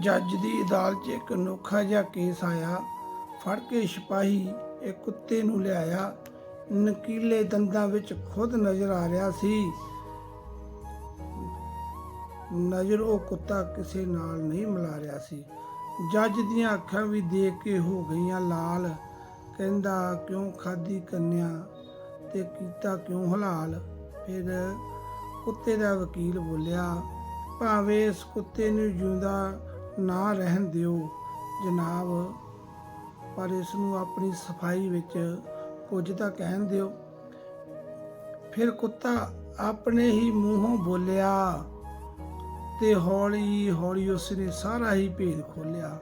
ਜੱਜ ਦੀ ਅਦਾਲਤ 'ਚ ਇੱਕ ਅਨੋਖਾ ਜਿਹਾ ਕੇਸ ਆਇਆ। ਫੜ ਕੇ ਸਿਪਾਹੀ ਇੱਕ ਕੁੱਤੇ ਨੂੰ ਲਿਆਇਆ। ਨਕੀਲੇ ਦੰਦਾਂ ਵਿੱਚ ਖੁਦ ਨਜ਼ਰ ਆ ਰਿਹਾ ਸੀ। ਨਜ਼ਰ ਉਹ ਕੁੱਤਾ ਕਿਸੇ ਨਾਲ ਨਹੀਂ ਮਿਲਾ ਰਿਹਾ ਸੀ। ਜੱਜ ਦੀਆਂ ਅੱਖਾਂ ਵੀ ਦੇਖ ਕੇ ਹੋ ਗਈਆਂ ਲਾਲ। ਕਹਿੰਦਾ, ਕਿਉਂ ਖਾਦੀ ਕੰਨਿਆ? ਤੇ ਕੀਤਾ ਕਿਉਂ ਹਲਾਲ? ਫਿਰ ਕੁੱਤੇ ਦਾ ਵਕੀਲ ਬੋਲਿਆ, ਭਾਵੇਂ ਇਸ ਕੁੱਤੇ ਨੂੰ ਜਿਉਂਦਾ ਨਾ ਰਹਿਣ ਦਿਓ ਜਨਾਬ, ਪਰ ਇਸ ਨੂੰ ਆਪਣੀ ਸਫ਼ਾਈ ਵਿੱਚ ਕੁਝ ਤਾਂ ਕਹਿਣ ਦਿਓ। ਫਿਰ ਕੁੱਤਾ ਆਪਣੇ ਹੀ ਮੂੰਹੋਂ ਬੋਲਿਆ ਤੇ ਹੌਲੀ ਹੌਲੀ ਉਸਨੇ ਸਾਰਾ ਹੀ ਭੇਦ ਖੋਲਿਆ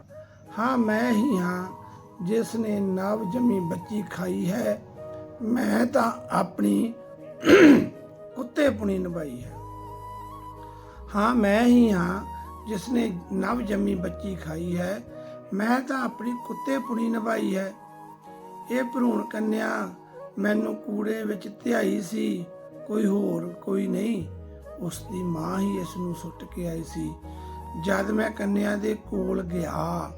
ਹਾਂ, ਮੈਂ ਹੀ ਹਾਂ, ਜਿਸ ਨੇ ਨਵ ਜੰਮੀ ਬੱਚੀ ਖਾਈ ਹੈ, ਮੈਂ ਤਾਂ ਆਪਣੀ ਕੁੱਤੇ ਪੁਣੀ ਨਿਭਾਈ ਹੈ। ਹਾਂ, ਮੈਂ ਹੀ ਹਾਂ ਜਿਸ ਨੇ ਨਵ ਜੰਮੀ ਬੱਚੀ ਖਾਈ ਹੈ, ਮੈਂ ਤਾਂ ਆਪਣੀ ਕੁੱਤੇ ਪੁਣੀ ਨਿਭਾਈ ਹੈ। ਇਹ ਭਰੂਣ ਕੰਨਿਆ ਮੈਨੂੰ ਕੂੜੇ ਵਿੱਚ ਧਿਆਈ ਸੀ। ਕੋਈ ਹੋਰ, ਕੋਈ ਨਹੀਂ। ਉਸ ਦੀ ਮਾਂ ਹੀ ਇਸ ਨੂੰ ਸੁੱਟ ਕੇ ਆਈ ਸੀ। ਜਦ ਮੈਂ ਕੰਨਿਆ ਦੇ ਕੋਲ ਗਿਆ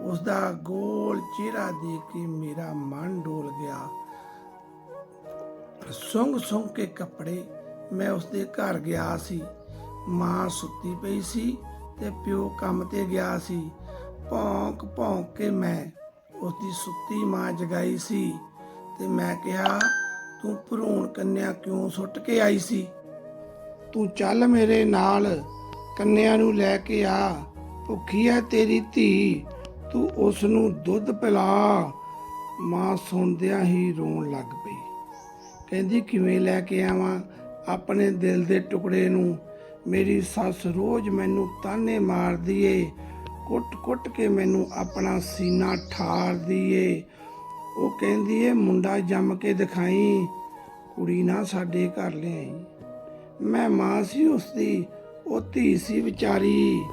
ਉਸ ਦਾ ਗੋਲ ਚਿਹਰਾ ਦੇਖ ਕੇ ਮੇਰਾ ਮਨ ਡੋਲ ਗਿਆ। ਸੁੰਗ ਸੁੰਗ ਕੇ ਕੱਪੜੇ ਮੈਂ ਉਸ ਦੇ ਘਰ ਗਿਆ ਸੀ। ਮਾਂ ਸੁੱਤੀ ਪਈ ਸੀ। ਤੇ ਪਿਓ ਕੰਮ ਤੇ ਗਿਆ ਸੀ। ਭੌਂਕ ਭੌਂਕ ਕੇ ਮੈਂ ਉਸ ਦੀ ਸੁੱਤੀ ਮਾਂ ਜਗਾਈ ਸੀ ਤੇ ਮੈਂ ਕਿਹਾ, ਤੂੰ ਭਰੂਣ ਕੰਨਿਆ ਕਿਉਂ ਸੁੱਟ ਕੇ ਆਈ ਸੀ? ਤੂੰ ਚੱਲ ਮੇਰੇ ਨਾਲ, ਕੰਨਿਆ ਨੂੰ ਲੈ ਕੇ ਆ। ਭੁੱਖੀ ਹੈ ਤੇਰੀ ਧੀ, ਤੂੰ ਉਸ ਨੂੰ ਦੁੱਧ ਪਿਲਾ। ਮਾਂ ਸੁਣਦਿਆਂ ਹੀ ਰੋਣ ਲੱਗ ਪਈ। ਕਹਿੰਦੀ, ਕਿਵੇਂ ਲੈ ਕੇ ਆਵਾਂ? ਆਪਣੇ ਦਿਲ ਦੇ ਟੁਕੜੇ ਨੂੰ ਮੇਰੀ ਸੱਸ ਰੋਜ਼ ਮੈਨੂੰ ਤਾਨੇ ਮਾਰਦੀ ਏ, ਕੁੱਟ-ਕੁੱਟ ਕੇ ਮੈਨੂੰ ਆਪਣਾ ਸੀਨਾ ਠਾਰਦੀ ਏ। ਉਹ ਕਹਿੰਦੀ ਏ, ਮੁੰਡਾ ਜੰਮ ਕੇ ਦਿਖਾਈ, ਕੁੜੀ ਨਾ ਸਾਡੇ ਘਰ ਲਿਆਈ। ਮੈਂ ਮਾਂ ਸੀ ਉਸਦੀ, ਉਹ ਧੀ ਸੀ ਵਿਚਾਰੀ।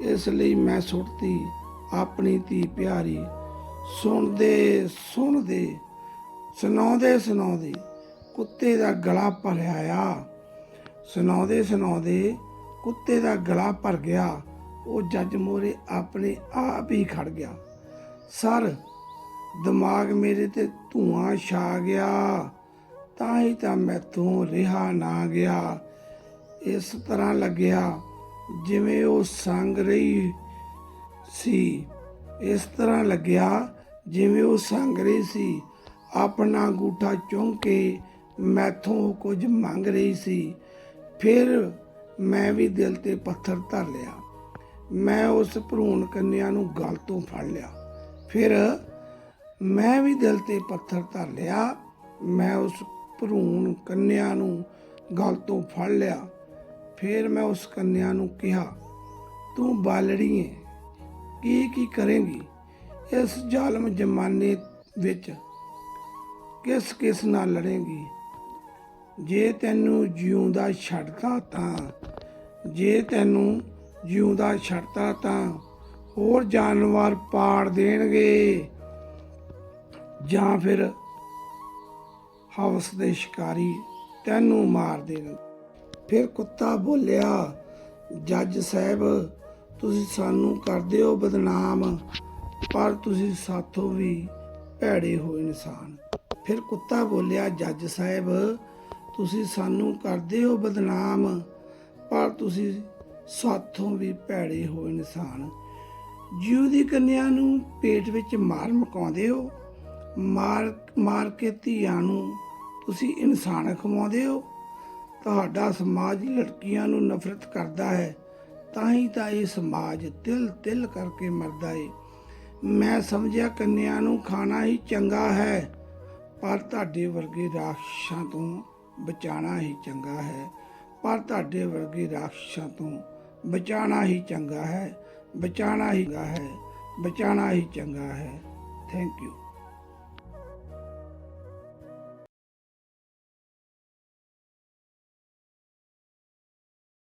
ਇਸ ਲਈ ਮੈਂ ਸੁੱਟਦੀ ਆਪਣੀ ਧੀ ਪਿਆਰੀ। ਸੁਣਦੇ ਸੁਣਦੇ, ਸੁਣਾਉਂਦੇ ਸੁਣਾਉਂਦੇ ਕੁੱਤੇ ਦਾ ਗਲਾ ਭਰਿਆ ਆ। ਸੁਣਾਉਂਦੇ ਸੁਣਾਉਂਦੇ ਕੁੱਤੇ ਦਾ ਗਲਾ ਭਰ ਗਿਆ। ਉਹ ਜੱਜ ਮੋਰੇ ਆਪਣੇ ਆਪ ਹੀ ਖੜ ਗਿਆ। ਸਰ, ਦਿਮਾਗ ਮੇਰੇ ਤੇ ਧੂਆਂ ਛਾ ਗਿਆ। ਤਾਂ ਹੀ ਤਾਂ ਮੈਥੋਂ ਰਿਹਾ ਨਾ ਗਿਆ। ਇਸ ਤਰ੍ਹਾਂ ਲੱਗਿਆ ਜਿਵੇਂ ਉਹ ਸੰਗ ਰਹੀ ਸੀ। ਇਸ ਤਰ੍ਹਾਂ ਲੱਗਿਆ ਜਿਵੇਂ ਉਹ ਸੰਗ ਰਹੀ ਸੀ। ਆਪਣਾ ਅੰਗੂਠਾ ਚੁੰਮ ਕੇ ਮੈਥੋਂ ਕੁਝ ਮੰਗ ਰਹੀ ਸੀ। ਫਿਰ ਮੈਂ ਵੀ ਦਿਲ ਤੇ ਪੱਥਰ ਧਰ ਲਿਆ। ਮੈਂ ਉਸ ਭਰੂਣ ਕੰਨਿਆ ਨੂੰ ਗਲ ਤੋਂ ਫੜ ਲਿਆ। ਫਿਰ ਮੈਂ ਵੀ ਦਿਲ ਤੇ ਪੱਥਰ ਧਰ ਲਿਆ। ਮੈਂ ਉਸ ਭਰੂਣ ਕੰਨਿਆ ਨੂੰ ਗਲ ਤੋਂ ਫੜ ਲਿਆ। ਫਿਰ ਮੈਂ ਉਸ ਕੰਨਿਆ ਨੂੰ ਕਿਹਾ, ਤੂੰ ਬਾਲੜੀ ਹੈ ਕੀ ਕੀ ਕਰੇਂਗੀ? ਇਸ ਜ਼ਾਲਮ ਜ਼ਮਾਨੇ ਵਿੱਚ ਕਿਸ ਕਿਸ ਨਾਲ ਲੜੇਂਗੀ? ਜੇ ਤੈਨੂੰ ਜਿਉਂਦਾ ਛੱਡਤਾ ਤਾਂ, ਜੇ ਤੈਨੂੰ ਜਿਉਂਦਾ ਛੱਡਤਾ ਤਾਂ ਹੋਰ ਜਾਨਵਰ ਪਾੜ ਦੇਣਗੇ। ਜਾਂ ਫਿਰ ਹਵਸ ਦੇ ਸ਼ਿਕਾਰੀ ਤੈਨੂੰ ਮਾਰ ਦੇਣਗੇ। ਫਿਰ ਕੁੱਤਾ ਬੋਲਿਆ, ਜੱਜ ਸਾਹਿਬ, ਤੁਸੀਂ ਸਾਨੂੰ ਕਰਦੇ ਹੋ ਬਦਨਾਮ, ਪਰ ਤੁਸੀਂ ਸਾਥੋਂ ਵੀ ਭੈੜੇ ਹੋ ਇਨਸਾਨ। ਫਿਰ ਕੁੱਤਾ ਬੋਲਿਆ, ਜੱਜ ਸਾਹਿਬ ਤੁਸੀਂ ਸਾਨੂੰ ਕਰਦੇ ਹੋ ਬਦਨਾਮ, ਪਰ ਤੁਸੀਂ ਸਾਥੋਂ ਵੀ ਭੈੜੇ ਹੋ ਇਨਸਾਨ। ਜੀਵ ਦੀ ਕੰਨਿਆ ਨੂੰ ਪੇਟ ਵਿੱਚ ਮਾਰ ਮਕਾਉਂਦੇ ਹੋ, ਮਾਰ ਮਾਰ ਕੇ ਧੀਆਂ ਨੂੰ ਤੁਸੀਂ ਇਨਸਾਨ ਖਵਾਉਂਦੇ ਹੋ। ਤੁਹਾਡਾ ਸਮਾਜ ਲੜਕੀਆਂ ਨੂੰ ਨਫ਼ਰਤ ਕਰਦਾ ਹੈ ਤਾਂ ਹੀ ਤਾਂ ਇਹ ਸਮਾਜ ਤਿਲ ਤਿਲ ਕਰਕੇ ਮਰਦਾ ਏ। ਮੈਂ ਸਮਝਿਆ ਕੰਨਿਆ ਨੂੰ ਖਾਣਾ ਹੀ ਚੰਗਾ ਹੈ, ਪਰ ਤੁਹਾਡੇ ਵਰਗੇ ਰਾਖਸ਼ਾਂ ਤੋਂ ਬਚਾਣਾ ਹੀ ਚੰਗਾ ਹੈ, ਪਰ ਤੁਹਾਡੇ ਵਰਗੇ ਰਾਖਸ਼ਾਂ ਤੋਂ ਬਚਾਣਾ ਹੀ ਚੰਗਾ ਹੈ, ਬਚਾਣਾ ਹੀ ਚੰਗਾ ਹੈ, ਬਚਾਣਾ ਹੀ ਚੰਗਾ ਹੈ। Thank you